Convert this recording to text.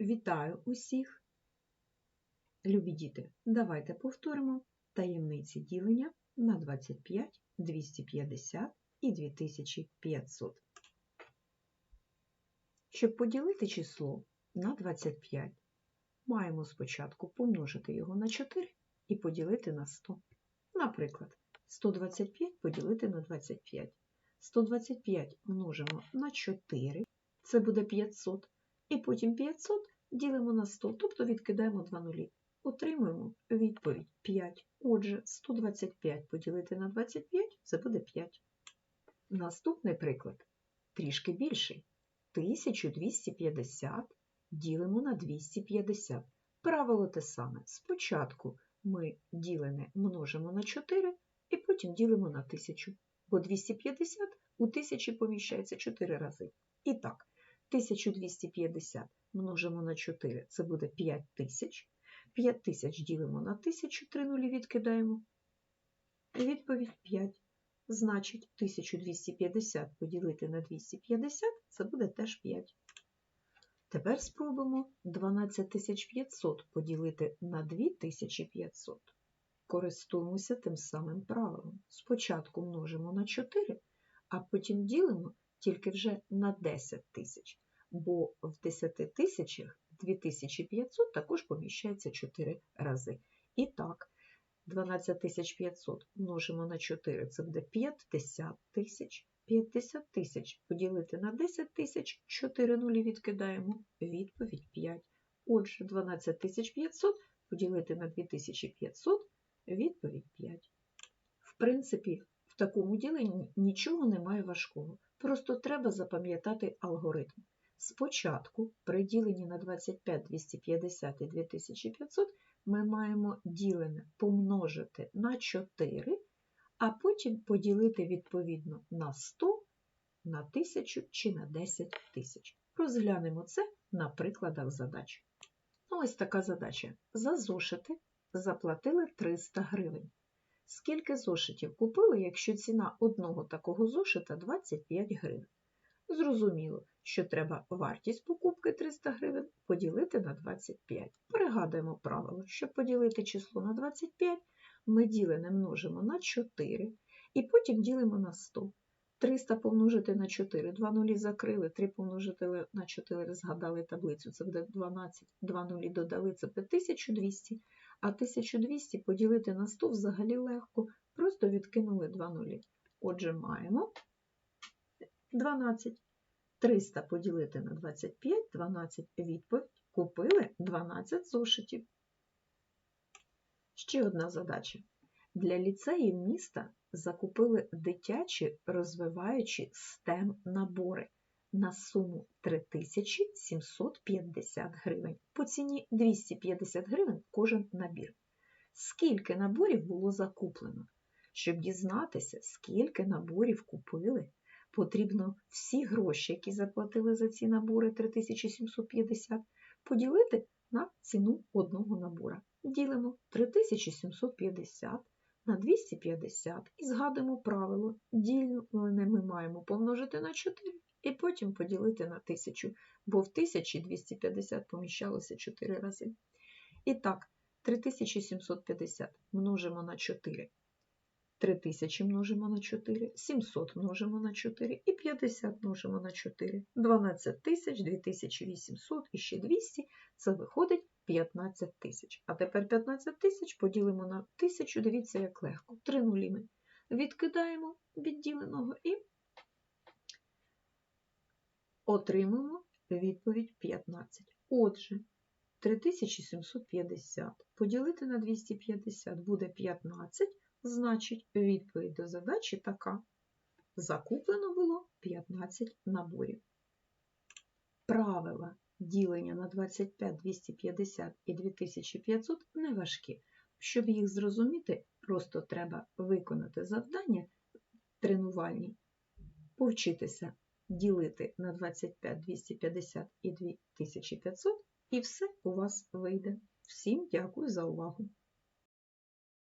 Вітаю усіх! Любі діти, давайте повторимо таємниці ділення на 25, 250 і 2500. Щоб поділити число на 25, маємо спочатку помножити його на 4 і поділити на 100. Наприклад, 125 поділити на 25. 125 множимо на 4, це буде 500. І потім 500 ділимо на 100, тобто відкидаємо 2 нулі. Отримуємо відповідь 5. Отже, 125 поділити на 25 це буде 5. Наступний приклад трішки більший. 1250 ділимо на 250. Правило те саме. Спочатку ми ділене множимо на 4 і потім ділимо на 1000, бо 250 у 1000 поміщається 4 рази. І так, 1250 множимо на 4, це буде 5000. 5000 ділимо на 1000, 3 нулі відкидаємо. Відповідь 5. Значить, 1250 поділити на 250 це буде теж 5. Тепер спробуємо 12500 поділити на 2500. Користуємося тим самим правилом. Спочатку множимо на 4, а потім ділимо тільки вже на 10 тисяч, бо в 10 тисячах 2500 також поміщається 4 рази. І так, 12500 множимо на 4, це буде 50 тисяч. 50 тисяч поділити на 10 тисяч, 4 нулі відкидаємо, відповідь 5. Отже, 12500 поділити на 2500, відповідь 5. В принципі, такому діленні нічого немає важкого. Просто треба запам'ятати алгоритм. Спочатку, при діленні на 25, 250 і 2500, ми маємо ділене помножити на 4, а потім поділити відповідно на 100, на 1000 чи на 10 тисяч. Розглянемо це на прикладах задач. Ось така задача. За зошити заплатили 300 гривень. Скільки зошитів купили, якщо ціна одного такого зошита 25 гривень? Зрозуміло, що треба вартість покупки 300 гривень поділити на 25. Пригадуємо правило, щоб поділити число на 25, ми ділене множимо на 4 і потім ділимо на 100. 300 помножити на 4, 2 нулі закрили, 3 помножити на 4, згадали таблицю, це буде 12, 2 нулі додали, це буде 1200, а 1200 поділити на 100 взагалі легко, просто відкинули 2 нулі. Отже, маємо 12. 300 поділити на 25, 12 відповідь. Купили 12 зошитів. Ще одна задача. Для ліцеїв міста закупили дитячі розвиваючі STEM набори на суму 3750 гривень. По ціні 250 гривень кожен набір. Скільки наборів було закуплено? Щоб дізнатися, скільки наборів купили, потрібно всі гроші, які заплатили за ці набори 3750, поділити на ціну одного набора. Ділимо 3750 на 250 і згадуємо правило. Ділене ми маємо помножити на 4 і потім поділити на 1000, бо в 1250 поміщалося 4 рази. І так, 3750 множимо на 4. 3000 множимо на 4, 700 множимо на 4 і 50 множимо на 4. 12 тисяч, 2800 і ще 200 – це виходить 15 тисяч. А тепер 15 тисяч поділимо на 1000, дивіться, як легко. Три нулі ми відкидаємо відділеного і отримаємо відповідь 15. Отже, 3750 поділити на 250 буде 15, значить відповідь до задачі така. Закуплено було 15 наборів. Правила ділення на 25, 250 і 2500 не важкі. Щоб їх зрозуміти, просто треба виконати завдання тренувальні, повчитися ділити на 25, 250 і 2500, і все у вас вийде. Всім дякую за увагу!